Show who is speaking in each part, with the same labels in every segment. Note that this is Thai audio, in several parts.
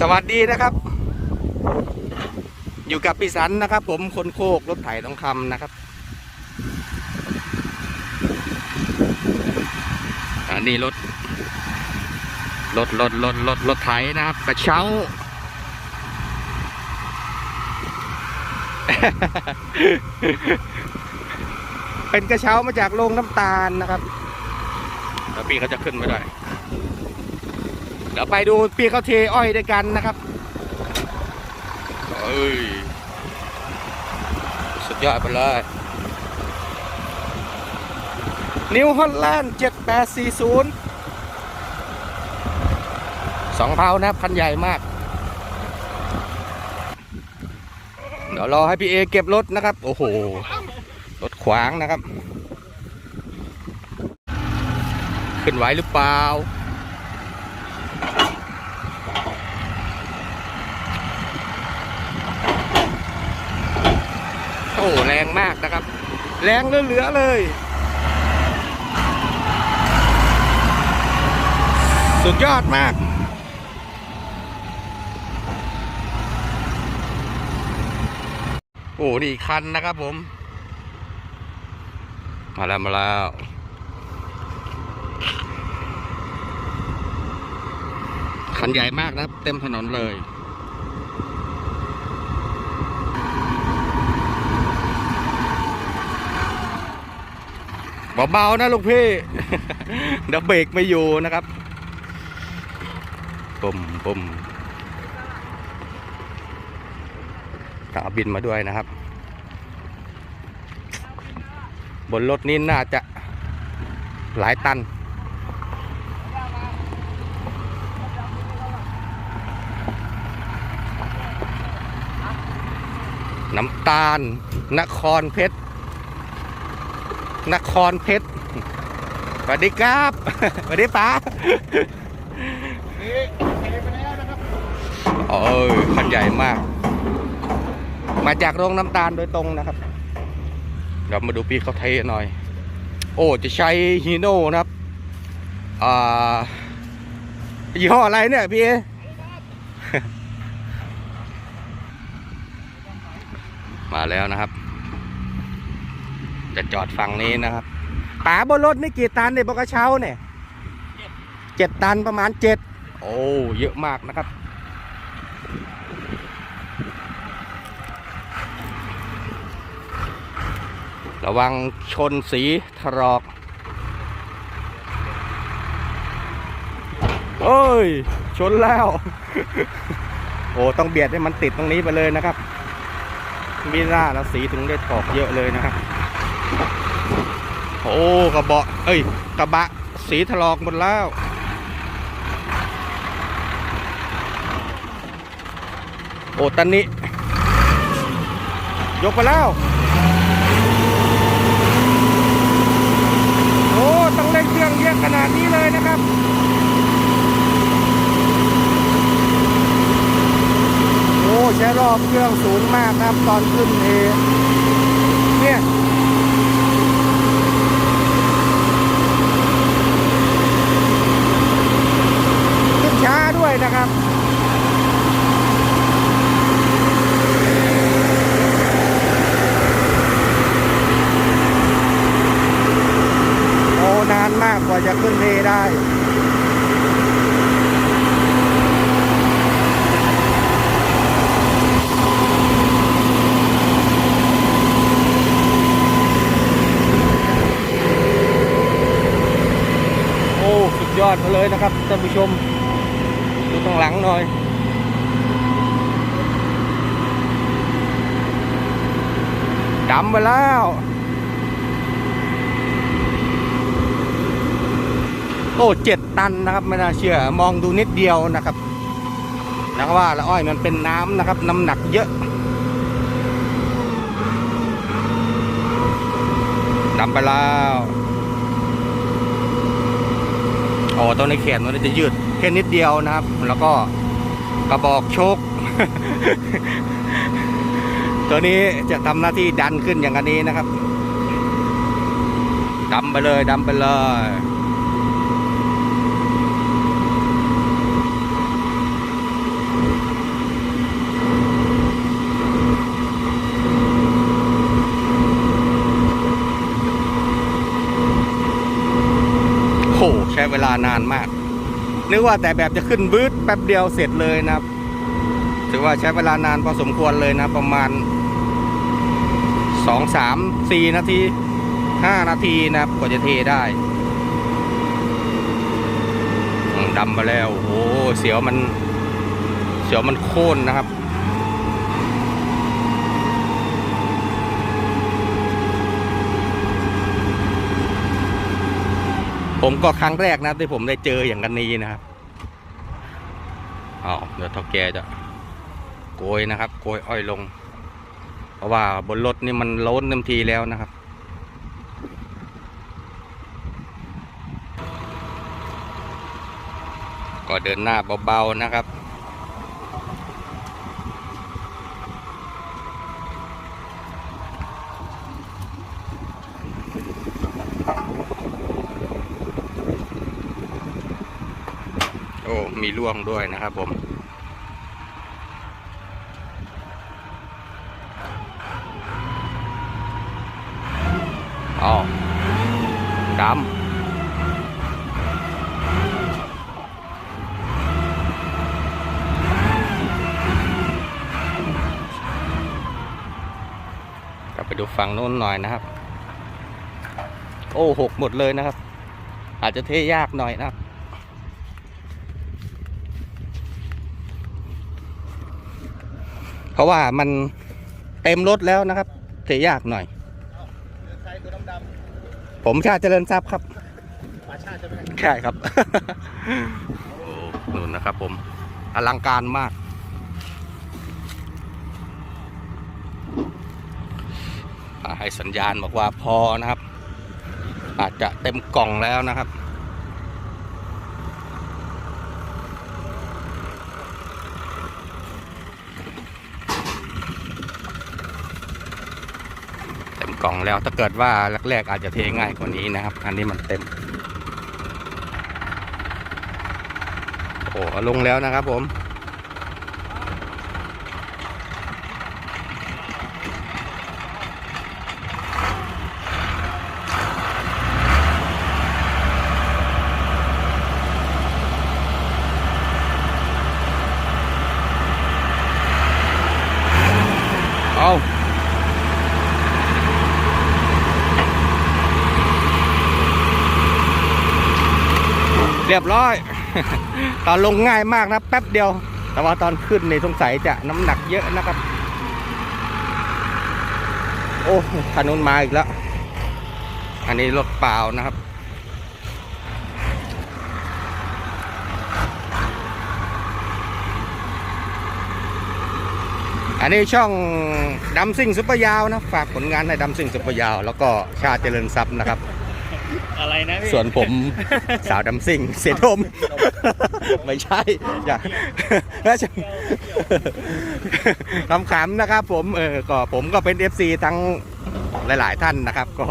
Speaker 1: สวัสดีนะครับ อยู่กับพี่สันนะครับ ผมคนโคกรถไถทองคำนะครับอันนี้รถรถรถรถรถรถไถนะครับกระเช้า เป็นกระเช้ามาจากโรงน้ำตาลนะครับแล้วพี่เขาจะขึ้นไม่ได้ เดี๋ยวไปดูพี่เขาเทอ้อยด้วยกันนะครับเอ้ยสุดยอดไปเลย นิวฮอลแลนด์7840สองเพานะครับคันใหญ่มาก เดี๋ยวรอให้พี่เอเก็บรถนะครับ โอ้โห รถขวางนะครับ ขึ้นไหวหรือเปล่า โอ้แรงมากนะครับ แรงเหลือเลย สุดยอดมาก โอ้นี่คันนะครับผม มาแล้วมาแล้วคันใหญ่มากนะครับ เต็มถนนเลย เบาๆนะลูกพี่ เดี๋ยวเบรกไม่อยู่นะครับปุ่มปุ่มตาบินมาด้วยนะครับ บนรถนี้น่าจะหลายตัน น้ำตาล นครเพชร นครเพชรสวัสดีครับสวัสดีป๋าโอ้ยคันใหญ่มาก มาจากโรงน้ำตาลโดยตรงนะครับเดี๋ยวมาดูพี่เขาเทหน่อย โอ้จะใช้ฮีโน่นะครับอ่ายี่ห้ออะไรเนี่ยพี่เอมาแล้วนะครับ จะจอดฝั่งนี้นะครับป๋าบนรถนี่กี่ตันเนี่ยบกระเช้าเนี่ยเจ็ดตันประมาณเจ็ดโอ้เยอะมากนะครับ ระวังชนสีถรอกเอ้ย ชนแล้ว โอ้ต้องเบียดให้มันติดตรงนี้ไปเลยนะครับ มีหน้าแล้วสีถึงได้ถอกเยอะเลยนะครับ โอ้กระบะเอ้ยกระบะสีถลอกหมดแล้วโอ้ตันนี้ ยกไปแล้วโอ้ต้องเล่นเครื่องเยอะขนาดนี้เลยนะครับโอ้ใช้รอบเครื่องสูงมากนะครับตอนขึ้นเอเนี่ย ขึ้นช้า ด้วยนะครับโอ้นานมากกว่าจะขึ้นเอได้โอ้สุดยอดมาเลยนะครับท่านผู้ชม ข้างหลังหน่อยดำไปแล้วโอ้เจ็ดตันนะครับไม่น่าเชื่อ มองดูนิดเดียวนะครับนักว่าละอ้อยมันเป็นน้ำนะครับ น้ำหนักเยอะดำไปแล้ว อ๋อตัวในแขนมันจะยืดแค่นิดเดียวนะครับ แล้วก็กระบอกโชกตัวนี้จะทำหน้าที่ดันขึ้นอย่างอันนี้นะครับดำไปเลยดำไปเลย ลานานมาก นึกว่าแต่แบบจะขึ้นบืดแป๊บเดียวเสร็จเลยนะครับ ถือว่าใช้เวลานานพอสมควรเลยนะประมาณสองสามสี่นาทีห้านาทีนะครับกว่าจะเทได้ดำไปแล้วโอ้โหเสียวมัน เสียวมันโค่นนะครับ ผมก็ครั้งแรกนะที่ผมได้เจออย่างกันนี้นะครับอ๋อเดี๋ยวท่าแกจะโกยนะครับโกยอ้อยลง เพราะว่าบนรถนี่มันล้นเต็มทีแล้วนะครับก็เดินหน้าเบาๆนะครับ มีร่วงด้วยนะครับผมอ๋อดำกลับไปดูฝั่งโน้นหน่อยนะครับ โอ้หกหมดเลยนะครับ อาจจะเทยากหน่อยนะครับ เพ ราะว่ามันเต็มรถแล้วนะครับเทยากหน่อย
Speaker 2: ใครตัวดำ
Speaker 1: ผมชาติเจริญทรัพย์ครับ
Speaker 2: ๆป่าชาติใช่ไหม
Speaker 1: ใช่ครับโอ้นู่นนะครับ ผมอลังการมากอ่าให้สัญญาณบอกว่าพอนะครับ อาจจะเต็มกล่องแล้วนะครับ กล่องแล้ว ถ้าเกิดว่าแรกๆอาจจะเทง่ายกว่านี้นะครับ อันนี้มันเต็ม โอ้ลงแล้วนะครับผมเอา เรียบร้อย ตอนลงง่ายมากนะ แป๊บเดียว แต่ว่าตอนขึ้นในสงสัยจะน้ำหนักเยอะนะครับ โอ้คันนมาอีกแล้ว อันนี้รถเปล่านะครับอันนี้ช่องดำซิ่งซุปเปอร์ยาวนะ ฝากผลงานในดำซิ่งซุปเปอร์ยาว แล้วก็ชาเจริญทรัพย์นะครับ
Speaker 2: อะไรนะพี่
Speaker 1: ส่วนผมสาวดำซิ่ง เสียทมไม่ใช่อย่าแล้วจะขำๆนะครับ ผมเออก็ผมก็เป็น FC ทั้งหลาย ๆ ท่านนะครับ ก็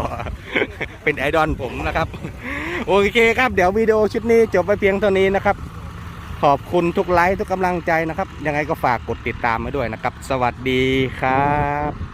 Speaker 1: เป็นไอดอลผมนะครับ โอเคครับ เดี๋ยววิดีโอชุดนี้จบไปเพียงเท่านี้นะครับ ขอบคุณทุกไลค์ทุกกำลังใจนะครับ ยังไงก็ฝากกดติดตามมาด้วยนะครับ สวัสดีครับ